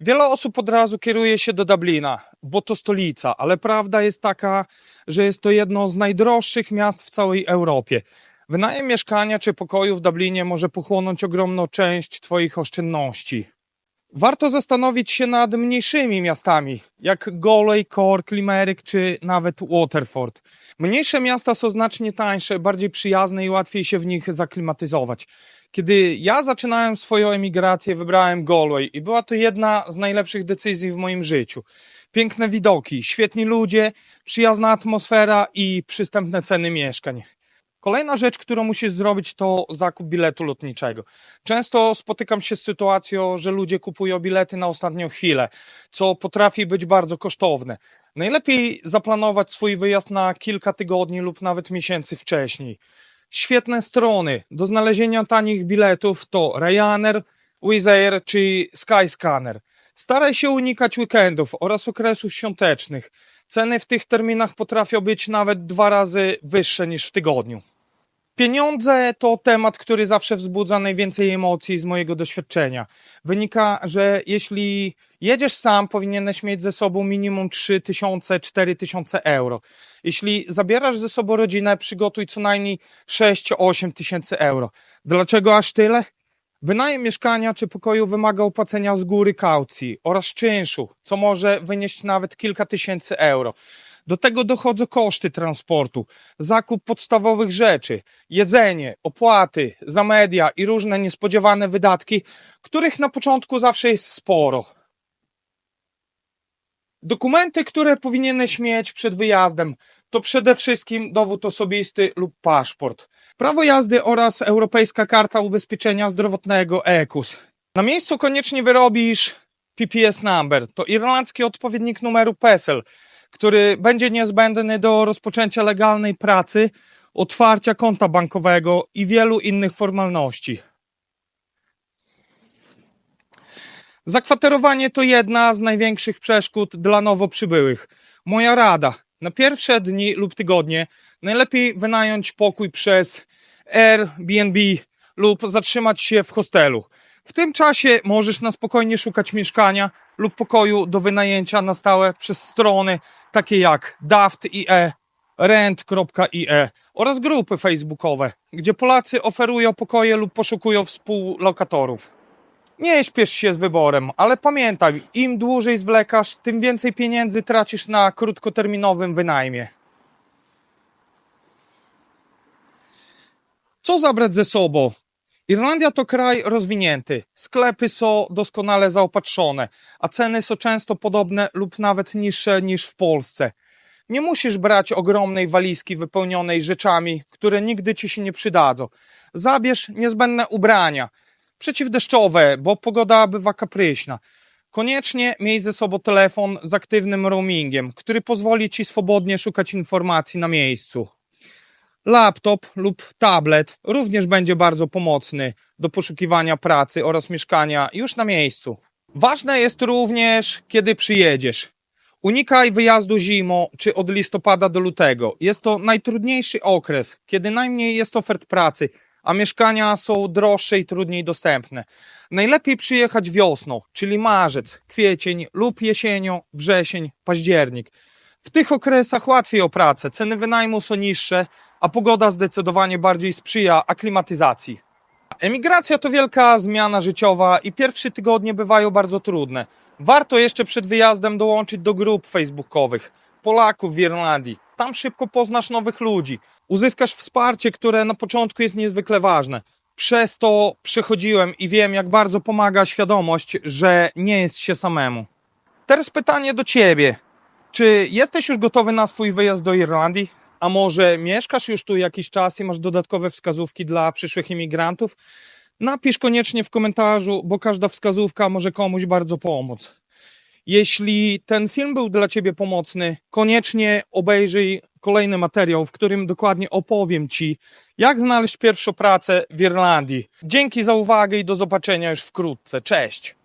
Wiele osób od razu kieruje się do Dublina, bo to stolica, ale prawda jest taka, że jest to jedno z najdroższych miast w całej Europie. Wynajem mieszkania czy pokoju w Dublinie może pochłonąć ogromną część Twoich oszczędności. Warto zastanowić się nad mniejszymi miastami, jak Galway, Cork, Limerick czy nawet Waterford. Mniejsze miasta są znacznie tańsze, bardziej przyjazne i łatwiej się w nich zaklimatyzować. Kiedy ja zaczynałem swoją emigrację, wybrałem Galway i była to jedna z najlepszych decyzji w moim życiu. Piękne widoki, świetni ludzie, przyjazna atmosfera i przystępne ceny mieszkań. Kolejna rzecz, którą musisz zrobić, to zakup biletu lotniczego. Często spotykam się z sytuacją, że ludzie kupują bilety na ostatnią chwilę, co potrafi być bardzo kosztowne. Najlepiej zaplanować swój wyjazd na kilka tygodni lub nawet miesięcy wcześniej. Świetne strony do znalezienia tanich biletów to Ryanair, Wizz Air czy Skyscanner. Staraj się unikać weekendów oraz okresów świątecznych. Ceny w tych terminach potrafią być nawet dwa razy wyższe niż w tygodniu. Pieniądze to temat, który zawsze wzbudza najwięcej emocji z mojego doświadczenia. Wynika, że jeśli jedziesz sam, powinieneś mieć ze sobą minimum 3000-4000 euro. Jeśli zabierasz ze sobą rodzinę, przygotuj co najmniej 6-8 tysięcy euro. Dlaczego aż tyle? Wynajem mieszkania czy pokoju wymaga opłacenia z góry kaucji oraz czynszu, co może wynieść nawet kilka tysięcy euro. Do tego dochodzą koszty transportu, zakup podstawowych rzeczy, jedzenie, opłaty za media i różne niespodziewane wydatki, których na początku zawsze jest sporo. Dokumenty, które powinieneś mieć przed wyjazdem, to przede wszystkim dowód osobisty lub paszport. Prawo jazdy oraz Europejska Karta Ubezpieczenia Zdrowotnego EKUS. Na miejscu koniecznie wyrobisz PPS number, to irlandzki odpowiednik numeru PESEL, który będzie niezbędny do rozpoczęcia legalnej pracy, otwarcia konta bankowego i wielu innych formalności. Zakwaterowanie to jedna z największych przeszkód dla nowo przybyłych. Moja rada: na pierwsze dni lub tygodnie najlepiej wynająć pokój przez Airbnb lub zatrzymać się w hostelu. W tym czasie możesz na spokojnie szukać mieszkania lub pokoju do wynajęcia na stałe przez strony takie jak daft.ie, rent.ie oraz grupy facebookowe, gdzie Polacy oferują pokoje lub poszukują współlokatorów. Nie śpiesz się z wyborem, ale pamiętaj, im dłużej zwlekasz, tym więcej pieniędzy tracisz na krótkoterminowym wynajmie. Co zabrać ze sobą? Irlandia to kraj rozwinięty. Sklepy są doskonale zaopatrzone, a ceny są często podobne lub nawet niższe niż w Polsce. Nie musisz brać ogromnej walizki wypełnionej rzeczami, które nigdy ci się nie przydadzą. Zabierz niezbędne ubrania, przeciwdeszczowe, bo pogoda bywa kapryśna. Koniecznie miej ze sobą telefon z aktywnym roamingiem, który pozwoli ci swobodnie szukać informacji na miejscu. Laptop lub tablet również będzie bardzo pomocny do poszukiwania pracy oraz mieszkania już na miejscu. Ważne jest również, kiedy przyjedziesz. Unikaj wyjazdu zimą czy od listopada do lutego. Jest to najtrudniejszy okres, kiedy najmniej jest ofert pracy, a mieszkania są droższe i trudniej dostępne. Najlepiej przyjechać wiosną, czyli marzec, kwiecień lub jesienią, wrzesień, październik. W tych okresach łatwiej o pracę, ceny wynajmu są niższe, a pogoda zdecydowanie bardziej sprzyja aklimatyzacji. Emigracja to wielka zmiana życiowa i pierwsze tygodnie bywają bardzo trudne. Warto jeszcze przed wyjazdem dołączyć do grup facebookowych Polaków w Irlandii. Tam szybko poznasz nowych ludzi. Uzyskasz wsparcie, które na początku jest niezwykle ważne. Przez to przechodziłem i wiem, jak bardzo pomaga świadomość, że nie jest się samemu. Teraz pytanie do ciebie. Czy jesteś już gotowy na swój wyjazd do Irlandii? A może mieszkasz już tu jakiś czas i masz dodatkowe wskazówki dla przyszłych imigrantów? Napisz koniecznie w komentarzu, bo każda wskazówka może komuś bardzo pomóc. Jeśli ten film był dla Ciebie pomocny, koniecznie obejrzyj kolejny materiał, w którym dokładnie opowiem Ci, jak znaleźć pierwszą pracę w Irlandii. Dzięki za uwagę i do zobaczenia już wkrótce. Cześć!